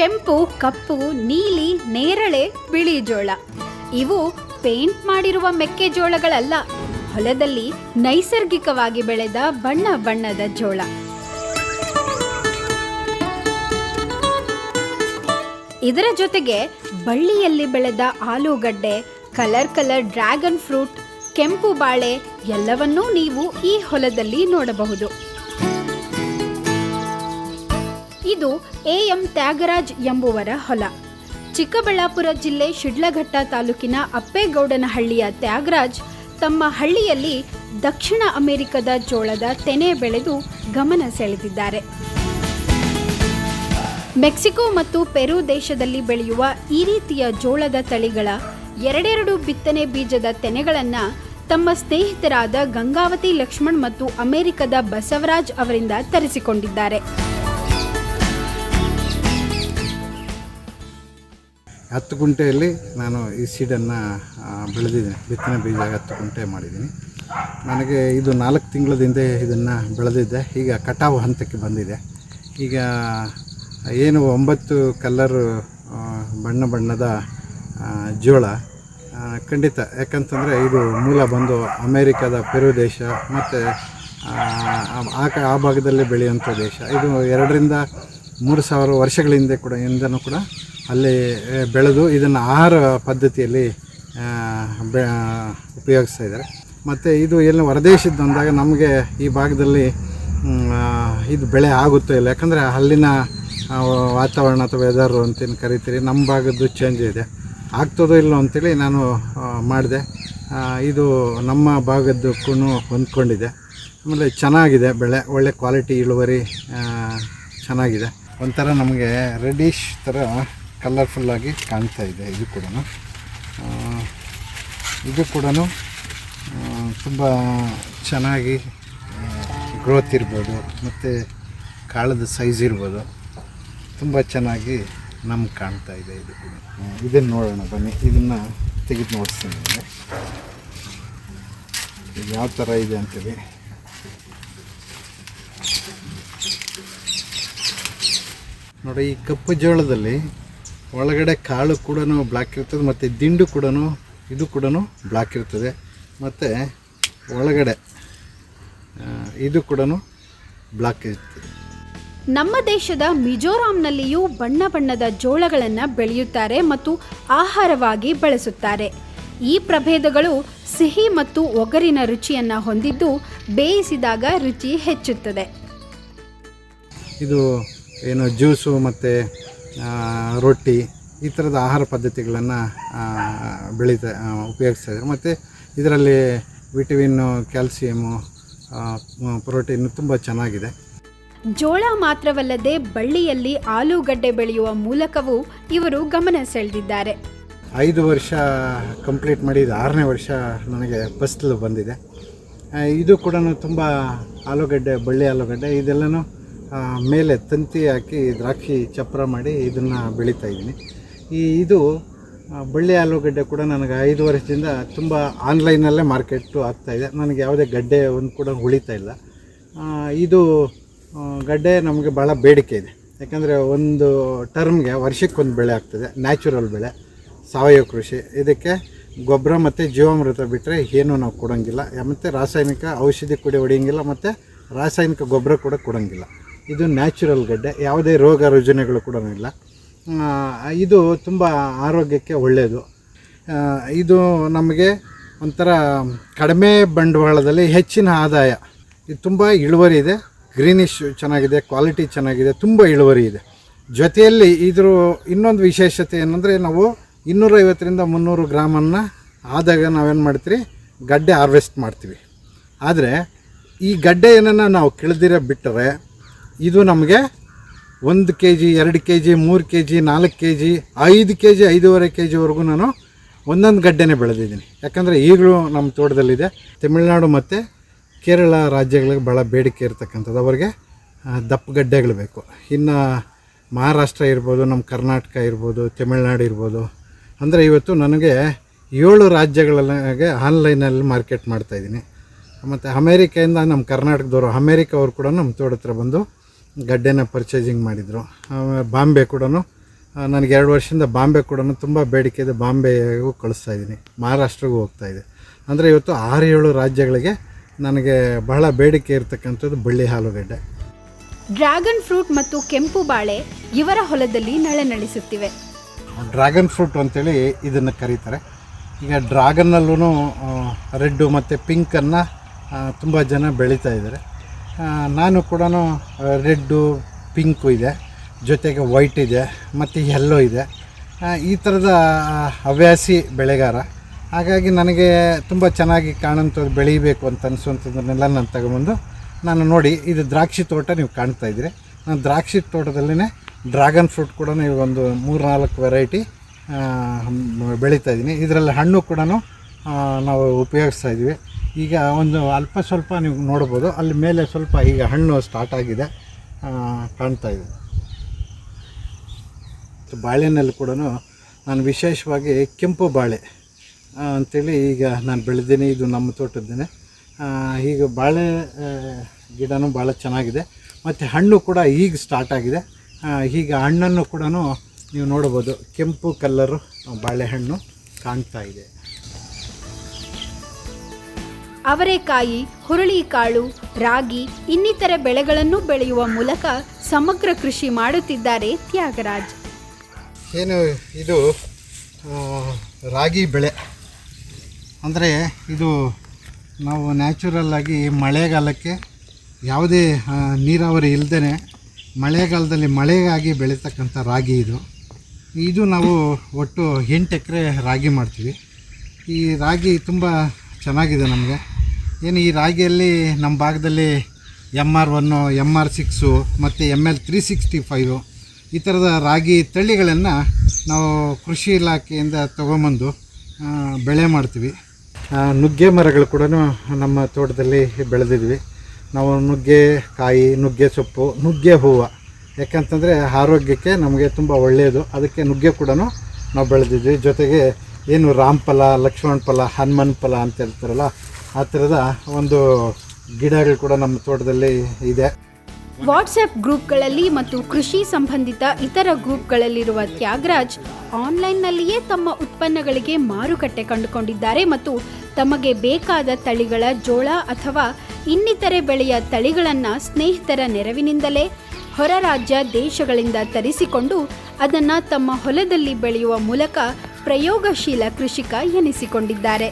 ಕೆಂಪು, ಕಪ್ಪು, ನೀಲಿ, ನೇರಳೆ, ಬಿಳಿ ಜೋಳ. ಇವು ಪೇಂಟ್ ಮಾಡಿರುವ ಮೆಕ್ಕೆಜೋಳಗಳಲ್ಲ ಹೊಲದಲ್ಲಿ ನೈಸರ್ಗಿಕವಾಗಿ ಬೆಳೆದ ಬಣ್ಣ ಬಣ್ಣದ ಜೋಳ. ಇದರ ಜೊತೆಗೆ ಬಳ್ಳಿಯಲ್ಲಿ ಬೆಳೆದ ಆಲೂಗಡ್ಡೆ, ಕಲರ್ ಕಲರ್ ಡ್ರ್ಯಾಗನ್ ಫ್ರೂಟ್, ಕೆಂಪು ಬಾಳೆ ಎಲ್ಲವನ್ನೂ ನೀವು ಈ ಹೊಲದಲ್ಲಿ ನೋಡಬಹುದು. ಇದು ಎ ಎಂ ತ್ಯಾಗರಾಜ್ ಎಂಬುವರ ಹೊಲ. ಚಿಕ್ಕಬಳ್ಳಾಪುರ ಜಿಲ್ಲೆ ಶಿಡ್ಲಘಟ್ಟ ತಾಲೂಕಿನ ಅಪ್ಪೇಗೌಡನಹಳ್ಳಿಯ ತ್ಯಾಗರಾಜ್ ತಮ್ಮ ಹಳ್ಳಿಯಲ್ಲಿ ದಕ್ಷಿಣ ಅಮೆರಿಕದ ಜೋಳದ ತೆನೆ ಬೆಳೆದು ಗಮನ ಸೆಳೆದಿದ್ದಾರೆ. ಮೆಕ್ಸಿಕೋ ಮತ್ತು ಪೆರು ದೇಶದಲ್ಲಿ ಬೆಳೆಯುವ ಈ ರೀತಿಯ ಜೋಳದ ತಳಿಗಳ ಎರಡೆರಡು ಬಿತ್ತನೆ ಬೀಜದ ತೆನೆಗಳನ್ನು ತಮ್ಮ ಸ್ನೇಹಿತರಾದ ಗಂಗಾವತಿ ಲಕ್ಷ್ಮಣ್ ಮತ್ತು ಅಮೆರಿಕದ ಬಸವರಾಜ್ ಅವರಿಂದ ತರಿಸಿಕೊಂಡಿದ್ದಾರೆ. ಹತ್ತು ಗುಂಟೆಯಲ್ಲಿ ನಾನು ಈ ಸೀಡನ್ನು ಬೆಳೆದಿದ್ದೀನಿ. ಬಿತ್ತನೆ ಬೀಜ ಹತ್ತು ಗುಂಟೆ ಮಾಡಿದ್ದೀನಿ. ನನಗೆ ಇದು ನಾಲ್ಕು ತಿಂಗಳ ಹಿಂದೆ ಇದನ್ನು ಬೆಳೆದಿದ್ದೆ. ಈಗ ಕಟಾವು ಹಂತಕ್ಕೆ ಬಂದಿದೆ. ಈಗ ಏನು ಒಂಬತ್ತು ಕಲ್ಲರು ಬಣ್ಣ ಬಣ್ಣದ ಜೋಳ ಖಂಡಿತ. ಯಾಕಂತಂದರೆ ಇದು ಮೂಲ ಬಂದು ಅಮೇರಿಕಾದ ಪೆರು ದೇಶ, ಮತ್ತು ಆ ಆ ಭಾಗದಲ್ಲಿ ಬೆಳೆಯುವಂಥ ದೇಶ. ಇದು ಎರಡರಿಂದ ಮೂರು ಸಾವಿರ ವರ್ಷಗಳ ಹಿಂದೆ ಕೂಡ ಹಿಂದನೂ ಕೂಡ ಅಲ್ಲಿ ಬೆಳೆದು ಇದನ್ನು ಆಹಾರ ಪದ್ಧತಿಯಲ್ಲಿ ಬೆ ಉಪಯೋಗಿಸ್ತಾ ಇದ್ದಾರೆ. ಮತ್ತು ಇದು ಎಲ್ಲ ಹೊರದೇಶದ್ದು ಅಂದಾಗ ನಮಗೆ ಈ ಭಾಗದಲ್ಲಿ ಇದು ಬೆಳೆ ಆಗುತ್ತೋ ಇಲ್ಲ. ಯಾಕಂದರೆ ಅಲ್ಲಿನ ವಾತಾವರಣ ಅಥವಾ ವೆದರು ಅಂತೇನು ಕರಿತೀರಿ ನಮ್ಮ ಭಾಗದ್ದು ಚೇಂಜ್ ಇದೆ. ಆಗ್ತದೋ ಇಲ್ಲೋ ಅಂತೇಳಿ ನಾನು ಮಾಡಿದೆ. ಇದು ನಮ್ಮ ಭಾಗದ್ದಕ್ಕೂ ಹೊಂದ್ಕೊಂಡಿದೆ. ಆಮೇಲೆ ಚೆನ್ನಾಗಿದೆ ಬೆಳೆ, ಒಳ್ಳೆ ಕ್ವಾಲಿಟಿ ಇಳುವರಿ ಚೆನ್ನಾಗಿದೆ. ಒಂಥರ ನಮಗೆ ರೆಡಿಶ್ ಥರ ಕಲರ್ಫುಲ್ಲಾಗಿ ಕಾಣ್ತಾ ಇದೆ ಇದು ಕೂಡ. ಇದು ಕೂಡ ತುಂಬ ಚೆನ್ನಾಗಿ ಗ್ರೋತ್ ಇರ್ಬೋದು, ಮತ್ತು ಕಾಳದ ಸೈಜ್ ಇರ್ಬೋದು. ತುಂಬ ಚೆನ್ನಾಗಿ ನಮ್ಗೆ ಕಾಣ್ತಾ ಇದೆ ಇದು ಕೂಡ. ಇದನ್ನು ನೋಡೋಣ, ಬನ್ನಿ. ಇದನ್ನು ತೆಗೆದು ನೋಡಿಸ್ತೀನಿ ಯಾವ ಥರ ಇದೆ ಅಂತೇಳಿ. ನೋಡಿ ಈ ಕಪ್ಪು ಜೋಳದಲ್ಲಿ ಒಳಗಡೆ ಕಾಳು ಕೂಡ ಬ್ಲ್ಯಾಕ್ ಇರ್ತದೆ ಮತ್ತು ದಿಂಡು ಕೂಡ ಇದು ಕೂಡ ಬ್ಲ್ಯಾಕ್ ಇರ್ತದೆ. ಮತ್ತು ಒಳಗಡೆ ಇದು ಕೂಡ ಬ್ಲ್ಯಾಕ್ ಇರ್ತದೆ. ನಮ್ಮ ದೇಶದ ಮಿಜೋರಾಂನಲ್ಲಿಯೂ ಬಣ್ಣ ಬಣ್ಣದ ಜೋಳಗಳನ್ನು ಬೆಳೆಯುತ್ತಾರೆ ಮತ್ತು ಆಹಾರವಾಗಿ ಬಳಸುತ್ತಾರೆ. ಈ ಪ್ರಭೇದಗಳು ಸಿಹಿ ಮತ್ತು ಒಗರಿನ ರುಚಿಯನ್ನು ಹೊಂದಿದ್ದು ಬೇಯಿಸಿದಾಗ ರುಚಿ ಹೆಚ್ಚುತ್ತದೆ. ಇದು ಏನು ಜ್ಯೂಸು ಮತ್ತು ರೊಟ್ಟಿ ಈ ಥರದ ಆಹಾರ ಪದ್ಧತಿಗಳನ್ನು ಬೆಳೀತಾ ಉಪಯೋಗಿಸ್ತಾ ಇದ್ದಾರೆ. ಮತ್ತು ಇದರಲ್ಲಿ ವಿಟಮಿನ್ನು ಕ್ಯಾಲ್ಸಿಯಮು ಪ್ರೋಟೀನು ತುಂಬ ಚೆನ್ನಾಗಿದೆ. ಜೋಳ ಮಾತ್ರವಲ್ಲದೆ ಬಳ್ಳಿಯಲ್ಲಿ ಆಲೂಗಡ್ಡೆ ಬೆಳೆಯುವ ಮೂಲಕವೂ ಇವರು ಗಮನ ಸೆಳೆದಿದ್ದಾರೆ. ಐದು ವರ್ಷ ಕಂಪ್ಲೀಟ್ ಮಾಡಿ ಇದು ಆರನೇ ವರ್ಷ ನನಗೆ ಫಸ್ಟ್ ಬಂದಿದೆ. ಇದು ಕೂಡ ತುಂಬ ಆಲೂಗಡ್ಡೆ ಬಳ್ಳಿ ಆಲೂಗಡ್ಡೆ ಇದೆಲ್ಲನೂ ಮೇಲೆ ತಂತಿ ಹಾಕಿ ದ್ರಾಕ್ಷಿ ಚಪ್ಪರ ಮಾಡಿ ಇದನ್ನು ಬೆಳೀತಾ ಇದ್ದೀನಿ. ಈ ಇದು ಬಳ್ಳಿ ಆಲೂಗಡ್ಡೆ ಕೂಡ ನನಗೆ ಐದು ವರ್ಷದಿಂದ ತುಂಬ ಆನ್ಲೈನಲ್ಲೇ ಮಾರ್ಕೆಟು ಆಗ್ತಾಯಿದೆ ನನಗೆ ಯಾವುದೇ ಗಡ್ಡೆ ಒಂದು ಕೂಡ ಉಳಿತಾ ಇಲ್ಲ. ಇದು ಗಡ್ಡೆ ನಮಗೆ ಭಾಳ ಬೇಡಿಕೆ ಇದೆ. ಯಾಕಂದರೆ ಒಂದು ಟರ್ಮ್ಗೆ ವರ್ಷಕ್ಕೊಂದು ಬೆಳೆ ಆಗ್ತದೆ, ನ್ಯಾಚುರಲ್ ಬೆಳೆ, ಸಾವಯವ ಕೃಷಿ. ಇದಕ್ಕೆ ಗೊಬ್ಬರ ಮತ್ತು ಜೀವಾಮೃತ ಬಿಟ್ಟರೆ ಏನೂ ನಾವು ಕೊಡೋಂಗಿಲ್ಲ. ಮತ್ತು ರಾಸಾಯನಿಕ ಔಷಧಿ ಕೂಡ ಹೊಡೆಯಂಗಿಲ್ಲ, ಮತ್ತು ರಾಸಾಯನಿಕ ಗೊಬ್ಬರ ಕೂಡ ಕೊಡೋಂಗಿಲ್ಲ. ಇದು ನ್ಯಾಚುರಲ್ ಗಡ್ಡೆ, ಯಾವುದೇ ರೋಗ ರುಜಿನಗಳು ಕೂಡ ಇಲ್ಲ. ಇದು ತುಂಬ ಆರೋಗ್ಯಕ್ಕೆ ಒಳ್ಳೆಯದು ಇದು ನಮಗೆ ಒಂಥರ ಕಡಿಮೆ ಬಂಡವಾಳದಲ್ಲಿ ಹೆಚ್ಚಿನ ಆದಾಯ. ಇದು ತುಂಬ ಇಳುವರಿ ಇದೆ, ಗ್ರೀನಿಶ್ ಚೆನ್ನಾಗಿದೆ, ಕ್ವಾಲಿಟಿ ಚೆನ್ನಾಗಿದೆ, ತುಂಬ ಇಳುವರಿ ಇದೆ. ಜೊತೆಯಲ್ಲಿ ಇದ್ರ ಇನ್ನೊಂದು ವಿಶೇಷತೆ ಏನಂದರೆ ನಾವು ಇನ್ನೂರೈವತ್ತರಿಂದ ಮುನ್ನೂರು ಗ್ರಾಮನ್ನು ಆದಾಗ ನಾವೇನು ಮಾಡ್ತೀವಿ ಗಡ್ಡೆ ಹಾರ್ವೆಸ್ಟ್ ಮಾಡ್ತೀವಿ. ಆದರೆ ಈ ಗಡ್ಡೆಯನ್ನು ನಾವು ಕಿಳ್ದಿರ ಬಿಟ್ಟರೆ ಇದು ನಮಗೆ ಒಂದು ಕೆ ಜಿ ಎರಡು ಕೆ ಜಿ ಮೂರು ಕೆ ಜಿ ನಾಲ್ಕು ಕೆ ಜಿ ಐದು ಕೆ ಜಿ ಐದೂವರೆ ಕೆ ಜಿವರೆಗೂ ನಾನು ಒಂದೊಂದು ಗಡ್ಡೆನೇ ಬೆಳೆದಿದ್ದೀನಿ. ಯಾಕಂದರೆ ಈಗಲೂ ನಮ್ಮ ತೋಟದಲ್ಲಿದೆ. ತಮಿಳುನಾಡು ಮತ್ತು ಕೇರಳ ರಾಜ್ಯಗಳಿಗೆ ಭಾಳ ಬೇಡಿಕೆ ಇರ್ತಕ್ಕಂಥದ್ದು. ಅವರಿಗೆ ದಪ್ಪ ಗಡ್ಡೆಗಳು ಬೇಕು. ಇನ್ನು ಮಹಾರಾಷ್ಟ್ರ ಇರ್ಬೋದು, ನಮ್ಮ ಕರ್ನಾಟಕ ಇರ್ಬೋದು, ತಮಿಳುನಾಡು ಇರ್ಬೋದು. ಅಂದರೆ ಇವತ್ತು ನನಗೆ ಏಳು ರಾಜ್ಯಗಳಿಗೆ ಆನ್ಲೈನಲ್ಲಿ ಮಾರ್ಕೆಟ್ ಮಾಡ್ತಾಯಿದ್ದೀನಿ ಮತ್ತು ಅಮೇರಿಕೆಯಿಂದ ನಮ್ಮ ಕರ್ನಾಟಕದವರು ಅಮೇರಿಕ ಅವರು ಕೂಡ ನಮ್ಮ ತೋಟ ಹತ್ರ ಬಂದು ಗಡ್ಡೆನ ಪರ್ಚೇಸಿಂಗ್ ಮಾಡಿದರು. ಆಮೇಲೆ ಬಾಂಬೆ ಕೂಡ ನನಗೆ ಎರಡು ವರ್ಷದಿಂದ ಬಾಂಬೆ ಕೂಡ ತುಂಬ ಬೇಡಿಕೆ ಇದೆ. ಬಾಂಬೆಗೂ ಕಳಿಸ್ತಾ ಇದ್ದೀನಿ. ಮಹಾರಾಷ್ಟ್ರಗೂ ಹೋಗ್ತಾ ಇದೆ. ಅಂದರೆ ಇವತ್ತು ಆರು ಏಳು ರಾಜ್ಯಗಳಿಗೆ ನನಗೆ ಬಹಳ ಬೇಡಿಕೆ ಇರತಕ್ಕಂಥದ್ದು ಬಳ್ಳಿ ಹಾಲುಗಡ್ಡೆ. ಡ್ರ್ಯಾಗನ್ ಫ್ರೂಟ್ ಮತ್ತು ಕೆಂಪು ಬಾಳೆ ಇವರ ಹೊಲದಲ್ಲಿ ನಳೆ ನಡೆಸುತ್ತಿವೆ. ಡ್ರ್ಯಾಗನ್ ಫ್ರೂಟ್ ಅಂತೇಳಿ ಇದನ್ನು ಕರೀತಾರೆ. ಈಗ ಡ್ರ್ಯಾಗನ್ನಲ್ಲೂ ರೆಡ್ಡು ಮತ್ತು ಪಿಂಕನ್ನು ತುಂಬ ಜನ ಬೆಳೀತಾ ಇದ್ದಾರೆ. ನಾನು ಕೂಡ ರೆಡ್ಡು, ಪಿಂಕು ಇದೆ, ಜೊತೆಗೆ ವೈಟ್ ಇದೆ, ಮತ್ತು ಯೆಲ್ಲೋ ಇದೆ. ಈ ಥರದ ಹವ್ಯಾಸಿ ಬೆಳೆಗಾರ. ಹಾಗಾಗಿ ನನಗೆ ತುಂಬ ಚೆನ್ನಾಗಿ ಕಾಣುವಂಥದ್ದು ಬೆಳೀಬೇಕು ಅಂತ ಅನಿಸುವಂಥದ್ದನ್ನೆಲ್ಲ ನಾನು ತಗೊಂಬಂದು ನಾನು ನೋಡಿ, ಇದು ದ್ರಾಕ್ಷಿ ತೋಟ ನೀವು ಕಾಣ್ತಾ ಇದ್ದೀರಿ. ನಾನು ದ್ರಾಕ್ಷಿ ತೋಟದಲ್ಲೇ ಡ್ರ್ಯಾಗನ್ ಫ್ರೂಟ್ ಕೂಡ ಒಂದು ಮೂರು ನಾಲ್ಕು ವೆರೈಟಿ ಬೆಳೀತಾ ಇದ್ದೀನಿ. ಇದರಲ್ಲಿ ಹಣ್ಣು ಕೂಡ ನಾವು ಉಪಯೋಗಿಸ್ತಾ ಇದ್ದೀವಿ. ಈಗ ಒಂದು ಅಲ್ಪ ಸ್ವಲ್ಪ ನೀವು ನೋಡ್ಬೋದು. ಅಲ್ಲಿ ಮೇಲೆ ಸ್ವಲ್ಪ ಈಗ ಹಣ್ಣು ಸ್ಟಾರ್ಟ್ ಆಗಿದೆ. ಕಾಣ್ತಾ ಇದೆ. ಬಾಳೆನಲ್ಲಿ ಕೂಡ ನಾನು ವಿಶೇಷವಾಗಿ ಕೆಂಪು ಬಾಳೆ ಅಂಥೇಳಿ ಈಗ ನಾನು ಬೆಳೆದೀನಿ. ಇದು ನಮ್ಮ ತೋಟದ್ದೇನೆ. ಈಗ ಬಾಳೆ ಗಿಡನೂ ಭಾಳ ಚೆನ್ನಾಗಿದೆ. ಮತ್ತು ಹಣ್ಣು ಕೂಡ ಈಗ ಸ್ಟಾರ್ಟ್ ಆಗಿದೆ. ಈಗ ಹಣ್ಣನ್ನು ಕೂಡ ನೀವು ನೋಡ್ಬೋದು. ಕೆಂಪು ಕಲ್ಲರು ಬಾಳೆಹಣ್ಣು ಕಾಣ್ತಾ ಇದೆ. ಅವರೆಕಾಯಿ ಹುರುಳಿಕಾಳು ರಾಗಿ, ಇನ್ನಿತರ ಬೆಳೆಗಳನ್ನು ಬೆಳೆಯುವ ಮೂಲಕ ಸಮಗ್ರ ಕೃಷಿ ಮಾಡುತ್ತಿದ್ದಾರೆ ತ್ಯಾಗರಾಜ್. ಏನು ಇದು ರಾಗಿ ಬೆಳೆ. ಅಂದರೆ ಇದು ನಾವು ನ್ಯಾಚುರಲ್ ಆಗಿ ಮಳೆಗಾಲಕ್ಕೆ ಯಾವುದೇ ನೀರಾವರಿ ಇಲ್ಲದೇ ಮಳೆಗಾಲದಲ್ಲಿ ಮಳೆಗಾಗಿ ಬೆಳೀತಕ್ಕಂಥ ರಾಗಿ ಇದು. ಇದು ನಾವು ಒಟ್ಟು ಎಂಟು ಎಕರೆ ರಾಗಿ ಮಾಡ್ತೀವಿ. ಈ ರಾಗಿ ತುಂಬ ಚೆನ್ನಾಗಿದೆ ನಮಗೆ. ಏನು ಈ ರಾಗಿಯಲ್ಲಿ ನಮ್ಮ ಭಾಗದಲ್ಲಿ M R one M R six ಮತ್ತು M L three sixty five ಈ ಥರದ ರಾಗಿ ತಳಿಗಳನ್ನು ನಾವು ಕೃಷಿ ಇಲಾಖೆಯಿಂದ ತೊಗೊಂಬಂದು ಬೆಳೆ ಮಾಡ್ತೀವಿ. ನುಗ್ಗೆ ಮರಗಳು ಕೂಡ ನಮ್ಮ ತೋಟದಲ್ಲಿ ಬೆಳೆದಿದ್ವಿ. ನಾವು ನುಗ್ಗೆ ಕಾಯಿ, ನುಗ್ಗೆ ಸೊಪ್ಪು, ನುಗ್ಗೆ ಹೂವು. ಯಾಕಂತಂದರೆ ಆರೋಗ್ಯಕ್ಕೆ ನಮಗೆ ತುಂಬ ಒಳ್ಳೆಯದು ಅದಕ್ಕೆ ನುಗ್ಗೆ ಕೂಡ ನಾವು ಬೆಳೆದಿದ್ವಿ. ಜೊತೆಗೆ ಏನು ರಾಮಫಲ ಲಕ್ಷ್ಮಣ ಫಲ ಹನುಮನ್ ಫಲ ಅಂತ ಹೇಳ್ತಾರಲ್ಲ, ಆ ಥರದ ಒಂದು ಗಿಡಗಳು ಕೂಡ ನಮ್ಮ ತೋಟದಲ್ಲಿ ಇದೆ. ವಾಟ್ಸ್ಆ್ಯಪ್ ಗ್ರೂಪ್ಗಳಲ್ಲಿ ಮತ್ತು ಕೃಷಿ ಸಂಬಂಧಿತ ಇತರ ಗ್ರೂಪ್ಗಳಲ್ಲಿರುವ ತ್ಯಾಗರಾಜ್ ಆನ್ಲೈನ್ನಲ್ಲಿಯೇ ತಮ್ಮ ಉತ್ಪನ್ನಗಳಿಗೆ ಮಾರುಕಟ್ಟೆ ಕಂಡುಕೊಂಡಿದ್ದಾರೆ ಮತ್ತು ತಮಗೆ ಬೇಕಾದ ತಳಿಗಳ ಜೋಳ ಅಥವಾ ಇನ್ನಿತರೆ ಬೆಳೆಯ ತಳಿಗಳನ್ನು ಸ್ನೇಹಿತರ ನೆರವಿನಿಂದಲೇ ಹೊರ ರಾಜ್ಯ ದೇಶಗಳಿಂದ ತರಿಸಿಕೊಂಡು ಅದನ್ನು ತಮ್ಮ ಹೊಲದಲ್ಲಿ ಬೆಳೆಯುವ ಮೂಲಕ ಪ್ರಯೋಗಶೀಲ ಕೃಷಿಕ ಎನಿಸಿಕೊಂಡಿದ್ದಾರೆ.